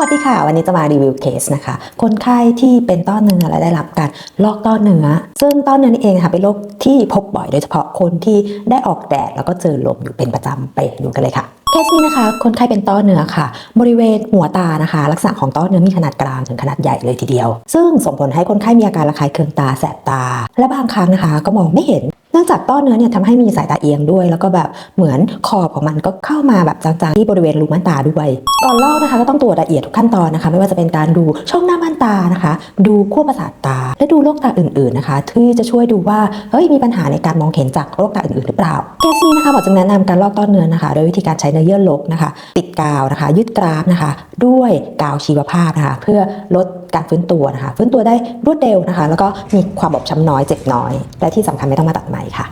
วัสดีค่ะ วันนี้จะมารีวิวเคสนะคะ คนไข้ที่เป็นต้อเนื้อและได้รับการลอกต้อเนื้อ ซึ่งต้อเนื้อนี่เองค่ะเป็นโรคที่พบบ่อยโดยเฉพาะคนที่ได้ออกแดดแล้วก็เจอลมอยู่เป็นประจำไปดูกันเลยค่ะเคสนี้นะคะ คนไข้เป็นต้อเนื้อค่ะ บริเวณหัวตานะคะ ลักษณะของต้อเนื้อมีขนาดกลางถึงขนาดใหญ่เลยทีเดียว ซึ่งส่งผลให้คนไข้มีอาการระคายเคืองตาแสบตา และบางครั้งนะคะ ก็มองไม่เห็น จากต้อเนื้อเนี่ยทำให้มีสายตาเอียงด้วย แล้วก็แบบเหมือนขอบของมันก็เข้ามาแบบจางๆที่บริเวณรูม่านตาด้วยก่อนลอกนะคะก็ต้องตรวจละเอียดทุกขั้นตอนนะคะ ไม่ว่าจะเป็นการดูช่องหน้าม่านตานะคะ ดูขั้วประสาทตา และดูโรคตาอื่นๆนะคะ ที่จะช่วยดูว่าเฮ้ยมีปัญหาในการมองเห็นจากโรคตาอื่นๆหรือเปล่าเคสนี้นะคะหมอจึงแนะนำการลอกต้อเนื้อนะคะ โดยวิธีการใช้เนื้อเยื่อลกนะคะ ติดกาวนะคะ ยึดกราฟนะคะ ด้วยกาวชีวภาพนะคะ เพื่อลดการฟื้นตัวนะคะ ฟื้นตัวได้รวดเร็วนะคะ แล้วก็มีความบอบช้ำน้อยเจ็บน้อย และที่สำคัญไม่ต้องมาตัดไหมค่ะ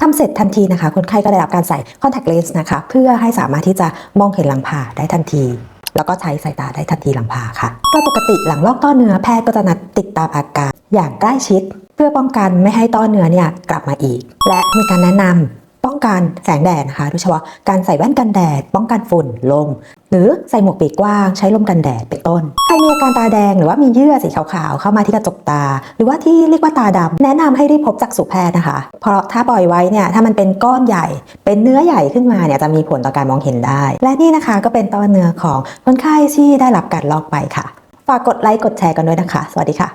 ทำเสร็จทันทีนะคะ คนไข้ก็ได้รับการใส่ contact lens นะคะ เพื่อให้สามารถที่จะมองเห็นหลังผ่าได้ทันที แล้วก็ใช้สายตาได้ทันทีหลังผ่าค่ะโดยปกติหลังลอกต้อเนื้อแพทย์ก็จะนัดติดตามอาการ อย่างใกล้ชิด เพื่อป้องกันไม่ให้ต้อเนื้อเนี่ยกลับมาอีก และมีการแนะนำป้องกันแสงแดดนะคะโดยเฉพาะการใส่แว่นกันแดด ป้องกันฝุ่นลม หรือใส่หมวกปีกกว้างใช้ลมกันแดดเป็นต้น ใครมีอาการตาแดงหรือว่ามีเยื่อสีขาวๆ เข้ามาที่กระจกตา หรือว่าที่เรียกว่าตาดำแนะนำให้รีบพบจักษุแพทย์นะคะ เพราะถ้าปล่อยไว้เนี่ยถ้ามันเป็นก้อนใหญ่ เป็นเนื้อใหญ่ขึ้นมาเนี่ยจะมีผลต่อการมองเห็นได้ และนี่นะคะก็เป็นต้อเนื้อของคนไข้ที่ได้รับการลอกไปค่ะ ฝากกดไลค์กดแชร์กันด้วยนะคะ สวัสดีค่ะ